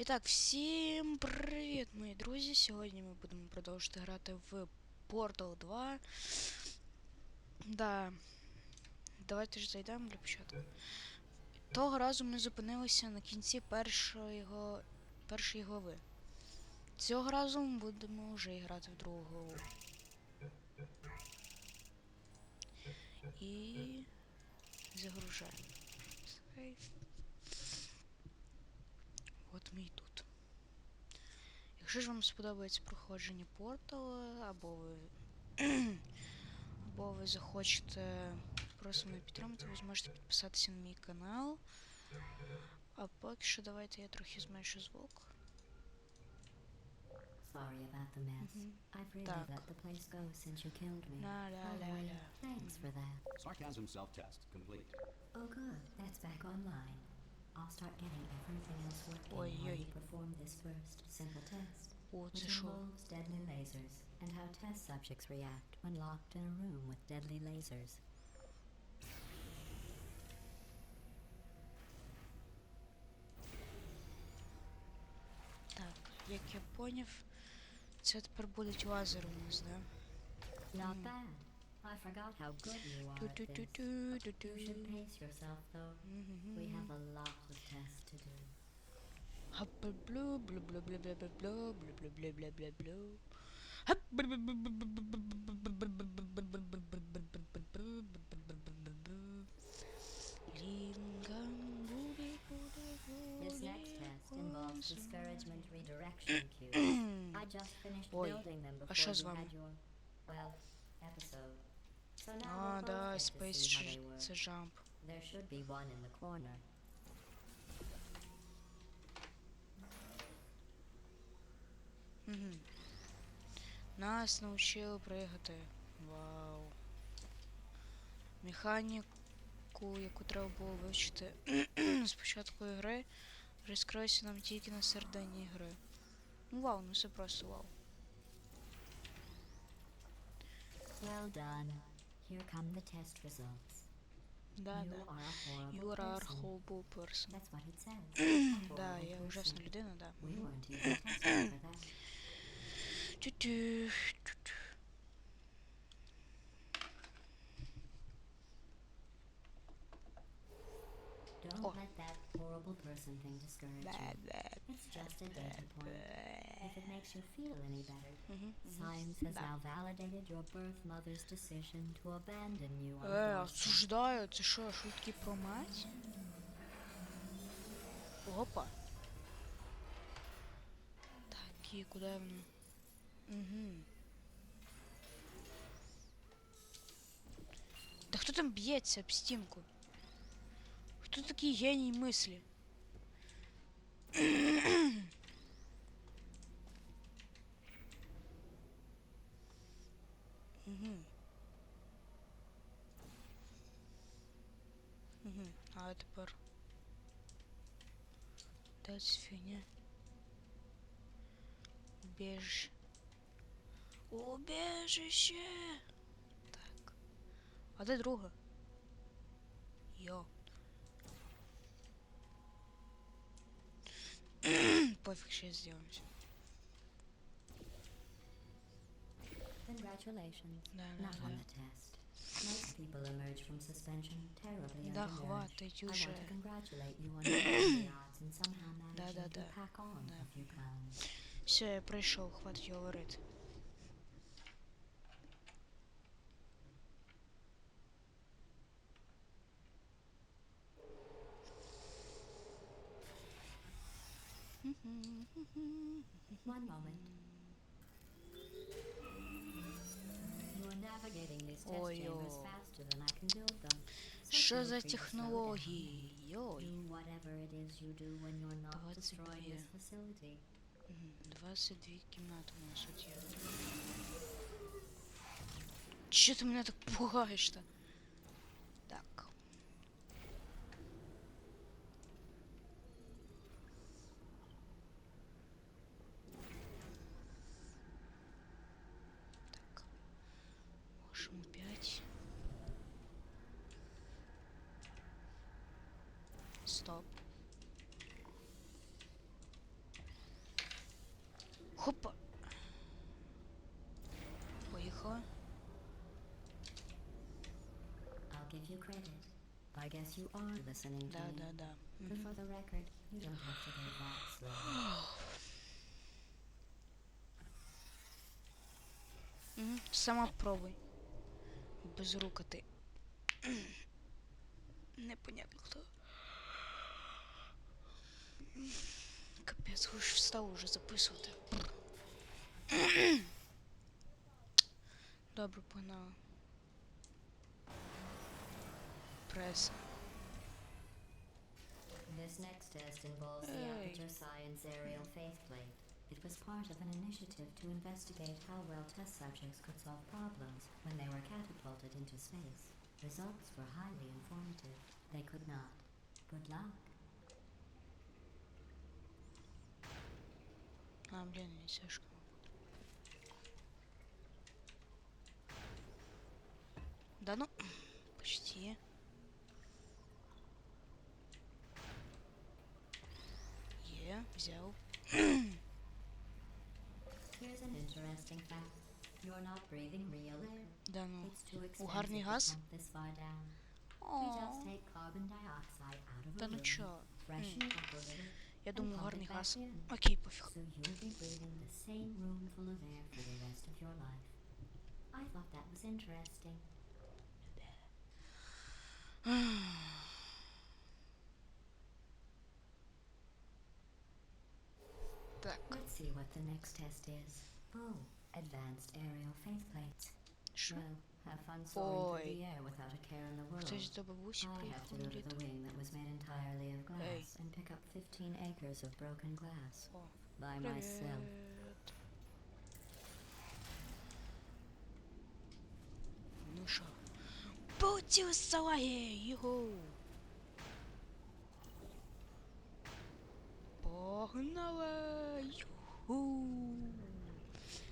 І так, всім привіт, мої друзі! Сьогодні ми будемо продовжувати грати в Portal 2. Да. Давайте ж зайдемо для початку. Того разу ми зупинилися на кінці першої, першої глави. Цього разу ми будемо вже грати в другу главу. І загружаємо. Ми і тут. Якщо ж вам сподобається проходження портала, або ви. або ви захочете просто мене підтримати, ви зможете підписатися на мій канал. А поки що давайте я трохи зменшу звук. Sorry about the mess. Mhm. I've really Так. let the place go since you killed me. La la la la. thanks for that. Sarcasm self-test complete. Oh, good. That's back online. I'll start getting everything else working Oi, while oi. you perform this first simple test, О, which це що? involves deadly lasers and how test subjects react when locked in a room with deadly lasers. Так, як я поняв, це тепер будуть лазери у нас, да? Not Mm. bad. I forgot how good you are at this. Ту-ту-ту-ту-ту-ту. You should pace yourself, though. We have a lot of tests to do. Хап-блю, блю-блю-блю-блю-блю, блю-блю-блю-блю-блю. This next test involves discouragement redirection cues. I just finished Ой, building them а before що з you вами? had your, well, episode. А, да, Space це жамп. There should be one in the corner. Нас навчили пригати. Вау. Механіку, яку треба було вивчити з початку гри, розкрилася нам тільки на середині гри. Ну вау, ну це просто вау. Well done. Here come the test results. Да, you да. are a horrible You are a horrible person. That's what it says. Да, я ужасна людина, да. Тю-тю. Don't Oh. let that horrible person thing discourage you. It's just a data point. If it makes you feel any better. Science has now validated your birth mother's decision to abandon you on Е, осуждаю, це що, шутки про мать? Опа. Так, і куди воно? Угу. Да хто там б'ється об стінку? Хто такий геній мислі? А тепер дать свиня. Убеж. Убежище. Так. А де друга? Йо. Пофиг, сейчас сделаем все. Да, хватит уже. Да, да, да. Все, я пришел, хватит его. not Двадцать destroying две. this facility. Мгм, 22 кімнати у нас тут є. Чого ти мене так пугаєш-то? Стоп. Хопа. Поїхали. I'll give you credit. I guess you are listening to Да, me. да, да. But for the record, you don't have to go that slow. Мгм. Сама пробуй. Без рука ти. Непонятно хто. Капець, ви ж встав уже записувати. Добре, погнали. Преса. This next test involves the Hey. Aperture Science Aerial Faceplate. It was part of an initiative to investigate how well test subjects could solve problems when they were catapulted into space. Results were highly informative. They could not. Good luck. А, блин, не сяшка. Да ну, почти. Е, взял. Да ну. Угарный газ? О. Да ну чё? Я думаю, гарний газ. Окей, пофіг. Так, Let's see what the next test is. Oh, advanced aerial faceplates. Well, have fun soaring through the air without a care in the world. Хтось до бабусі приїхав на літо. acres of broken glass by myself. Nusha. Boots you so I hear you.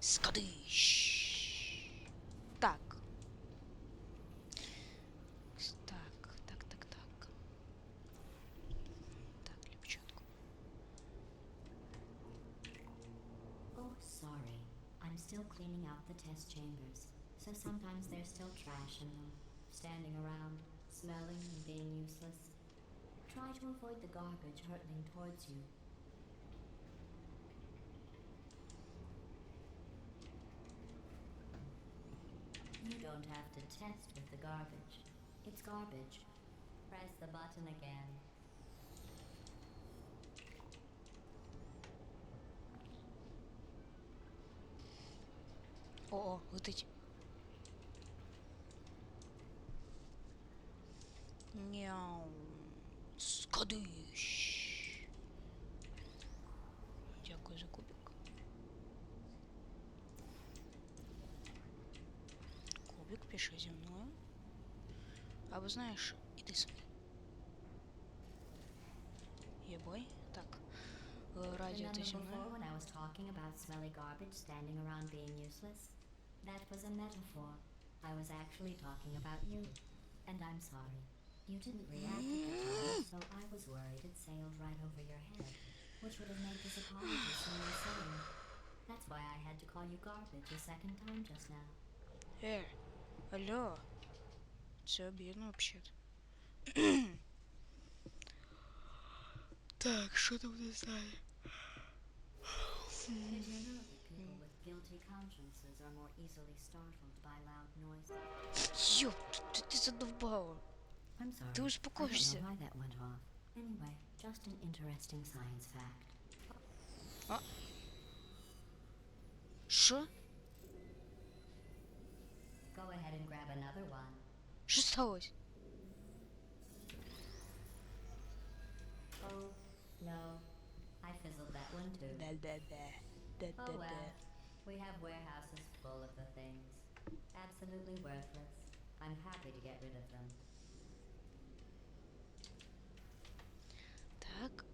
Scottish. Cleaning out the test chambers, so sometimes there's still trash in them, standing around, smelling and being useless. Try to avoid the garbage hurtling towards you. You don't have to test with the garbage. It's garbage. Press the button again. О, о, летить. Няу. Скадиш. Дякую за кубик. Кубик, піши зі мною. Або знаєш, іди собі. Єбой. Так. Е, Радіо Remember ти зі мною. before when I was talking about smelly garbage standing around being useless? That was a metaphor. I was actually talking about you. And I'm sorry. You didn't react at the time, so I was worried it sailed right over your head, which would have made this apology seem insane. That's why I had to call you garbage a second time just now. Е, алло. Це обідно взагалі. Так, що там не знаю? guilty consciences are more easily startled by loud noises? Йоп, ти, ти задовбала. I'm sorry. Ти I don't успокоїшся. know why that went off. Anyway, just an interesting science fact. Що? Go ahead and grab another one. Що сталося? Oh, no. I fizzled that one too. Да-да-да. Oh Да-да-да. well. We have warehouses full of the things. Absolutely worthless. I'm happy to get rid of them. Так.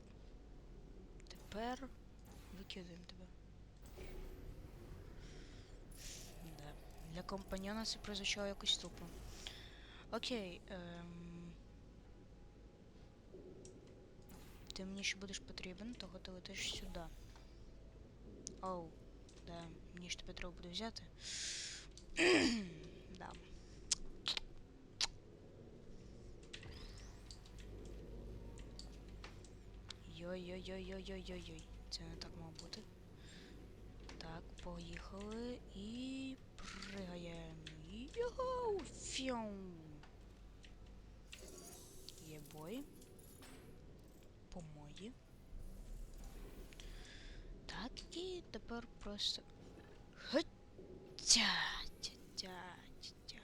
Тепер викидаємо тебе. Да. Для компаньона це прозвучало якось тупо. Окей. Ем... Ти мені ще будеш потрібен, того ти летиш сюди. Оу, да, мені ж тебе треба взяти. да. Йой-йой-йой-йой-йой-йой. Це не так мав бути. Так, поїхали і пригаємо. Йоу! Фіум! Є бой. По мої. Так, і тепер просто. Хаття! Тя, тя, тя.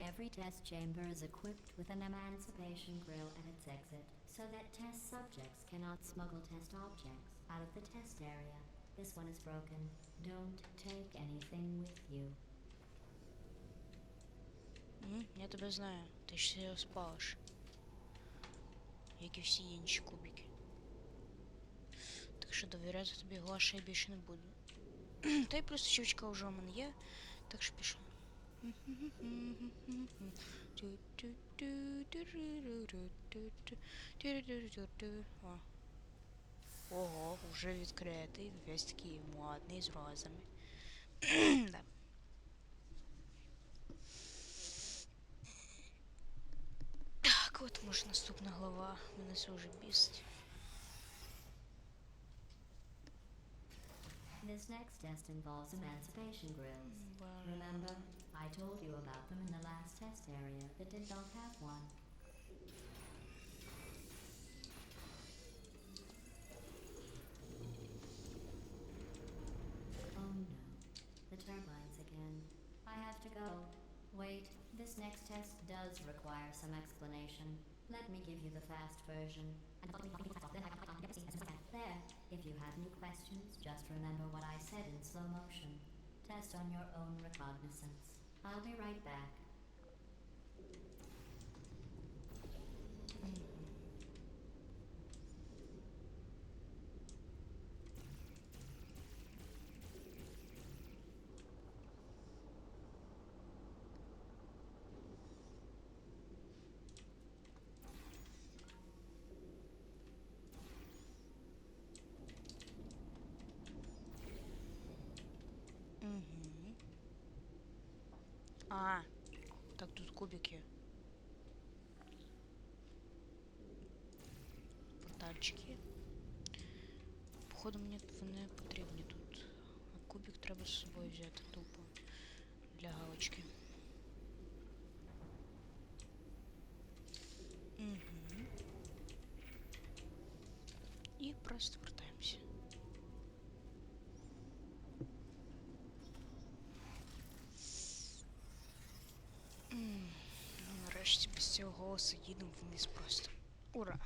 Every test chamber is equipped with an emancipation grill at its exit, so that test subjects cannot smuggle test objects out of the test area. This one is broken. Don't take anything with you. М, я тебе знаю. Ти ж його спалиш. Як і всі інші кубики. Так що довіряти тобі Глаша я більше не буду. Та й плюс щучка вже у мене є, так що пішов. Ого, вже відкритий, весь такий модний з розами. да. Так, от може наступна глава. Мене це вже бісить. This next test involves emancipation grills. Remember, I told you about them in the last test area that did not have one. Oh no, the turbines again. I have to go. Wait, this next test does require some explanation. Let me give you the fast version. There, if you have any questions, just remember what I said in slow motion. Test on your own recognizance. I'll be right back. А, так тут кубики. Портальчики. Походу мені вони потрібні тут. А кубик треба з собою взяти тупо. Для галочки. Угу. І просто цього їдемо вниз просто. Ура!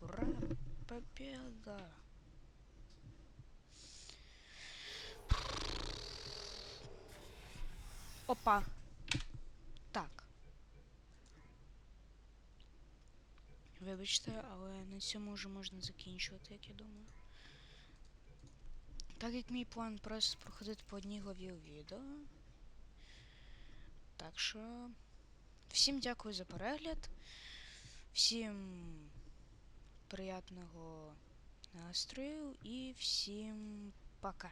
Ура! Победа! Опа! Так. Вибачте, але на цьому вже можна закінчувати, як я думаю. Так як мій план просто проходити по одній главі у відео. Так що всім дякую за перегляд. Всім приятного настрою і всім пока.